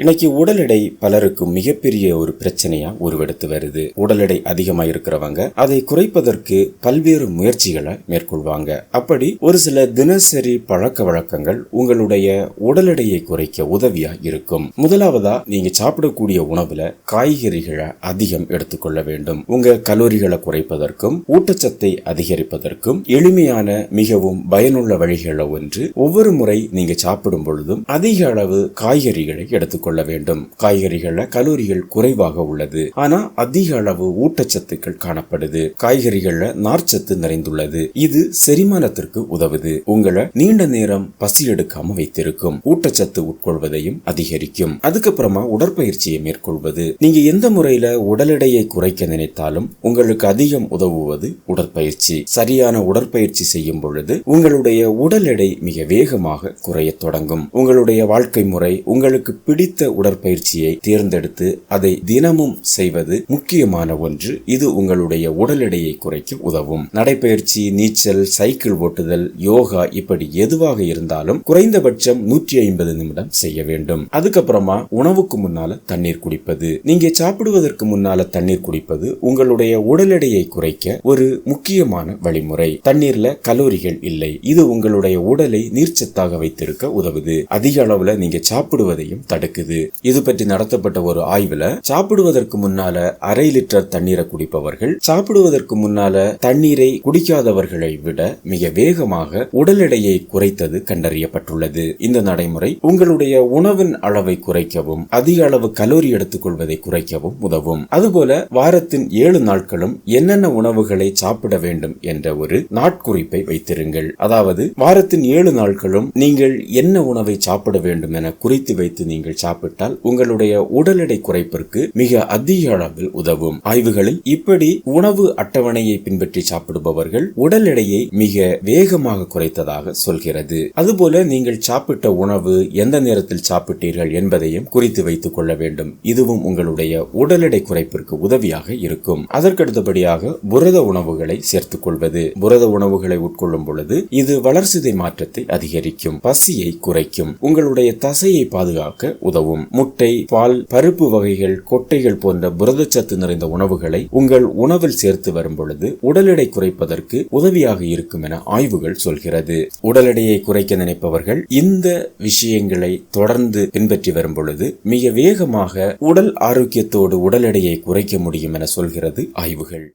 இன்னைக்கு உடல் எடை பலருக்கும் மிகப்பெரிய ஒரு பிரச்சனையா உருவெடுத்து வருது. உடல் எடை அதிகமா இருக்கிறவங்க அதை குறைப்பதற்கு பல்வேறு முயற்சிகளை மேற்கொள்வாங்க. அப்படி ஒரு சில தினசரி பழக்க வழக்கங்கள் உங்களுடைய உடல் எடையை குறைக்க உதவியா இருக்கும். முதலாவதா நீங்க சாப்பிடக்கூடிய உணவுல காய்கறிகளை அதிகம் எடுத்துக்கொள்ள வேண்டும். உங்க கலோரிகளை குறைப்பதற்கும் ஊட்டச்சத்தை அதிகரிப்பதற்கும் எளிமையான மிகவும் பயனுள்ள வழிகளை ஒன்று ஒவ்வொரு முறை நீங்க சாப்பிடும் பொழுதும் அதிக அளவு காய்கறிகளை எடுத்துக்கொள்ள வேண்டும். காய்கறிகள்ல கலோரிகள் குறைவாக உள்ளது. ஆனா அதிக அளவு ஊட்டச்சத்துக்கள் காணப்படுது. காய்கறிகள்ல நார்ச்சத்து நிறைந்துள்ளது. இது செரிமானத்திற்கு உதவுது. உங்களை நீண்ட நேரம் பசி எடுக்காம வைத்திருக்கும். ஊட்டச்சத்து உட்கொள்வதையும் அதிகரிக்கும். அதுக்கப்புறமா உடற்பயிற்சியை மேற்கொள்வது. நீங்க எந்த முறையில உடல் எடையை குறைக்க நினைத்தாலும் உங்களுக்கு அதிகம் உதவுவது உடற்பயிற்சி. சரியான உடற்பயிற்சி செய்யும் பொழுது உங்களுடைய உடல் எடை மிக வேகமாக குறையத் தொடங்கும். உங்களுடைய வாழ்க்கை முறை உங்களுக்கு பிடித்த உடற்பயிற்சியை தேர்ந்தெடுத்து அதை தினமும் செய்வது முக்கியமான ஒன்று. இது உங்களுடைய உடல் எடையை குறைக்க உதவும். நடைப்பயிற்சி நீச்சல் சைக்கிள் ஓட்டுதல் யோகா இப்படி எதுவாக இருந்தாலும் குறைந்தபட்சம் நூற்றி ஐம்பது நிமிடம் செய்ய வேண்டும். அதுக்கப்புறமா உணவுக்கு முன்னால தண்ணீர் குடிப்பது. நீங்க சாப்பிடுவதற்கு முன்னால தண்ணீர் குடிப்பது உங்களுடைய உடல் எடையை குறைக்க ஒரு முக்கியமான வழிமுறை. தண்ணீர்ல கலோரிகள் இல்லை. இது உங்களுடைய உடலை நீர்ச்சத்தாக வைத்திருக்க உதவுது. அதிக அளவுல நீங்க சாப்பிடுவதையும் தடுக்குது. இது பற்றி நடத்தப்பட்ட ஒரு ஆய்வுல சாப்பிடுவதற்கு முன்னால அரை லிட்டர் தண்ணீரை குடிப்பவர்கள் சாப்பிடுவதற்கு முன்னால தண்ணீரை குடிக்காதவர்களை விட மிக வேகமாக உடல் எடையை குறைத்தது கண்டறியப்பட்டுள்ளது. இந்த நடைமுறை உங்களுடைய உணவின் அளவை குறைக்கவும் அதிக அளவு கலோரி எடுத்துக்கொள்வதை குறைக்கவும் உதவும். அதுபோல வாரத்தின் ஏழு நாட்களும் என்னென்ன உணவுகளை சாப்பிட வேண்டும் என்ற ஒரு நாட்குறிப்பை வைத்திருங்கள். அதாவது வாரத்தின் ஏழு நாட்களும் நீங்கள் என்ன உணவை சாப்பிட வேண்டும் என குறித்து வைத்து நீங்கள் சாப்பிட்டால் உங்களுடைய உடல் எடை குறைப்பிற்கு மிக அதிக அளவில் உதவும். ஆய்வுகளில் இப்படி உணவு அட்டவணையை பின்பற்றி சாப்பிடுபவர்கள் உடல் எடையை மிக வேகமாக குறைத்ததாக சொல்கிறது. அதுபோல நீங்கள் சாப்பிட்ட உணவு எந்த நேரத்தில் சாப்பிட்டீர்கள் என்பதையும் குறித்து வைத்துக் கொள்ள வேண்டும். இதுவும் உங்களுடைய உடல் எடை குறைப்பிற்கு உதவியாக இருக்கும். அதற்கடுத்தபடியாக புரத உணவுகளை சேர்த்துக் கொள்வது. புரத உணவுகளை உட்கொள்ளும் பொழுது இது வளர்சிதை மாற்றத்தை அதிகரிக்கும் பசியை குறைக்கும் உங்களுடைய தசையை பாதுகாக்க உதவும். முட்டை பால் பருப்பு வகைகள் கொட்டைகள் போன்ற புரதச்சத்து நிறைந்த உணவுகளை உங்கள் உணவில் சேர்த்து வரும் பொழுது உடல் எடை குறைப்பதற்கு உதவியாக இருக்கும் என ஆய்வுகள் சொல்கிறது. உடல் எடையை குறைக்க நினைப்பவர்கள் இந்த விஷயங்களை தொடர்ந்து பின்பற்றி வரும் பொழுது மிக வேகமாக உடல் ஆரோக்கியத்தோடு உடல் எடையை குறைக்க முடியும் என சொல்கிறது ஆய்வுகள்.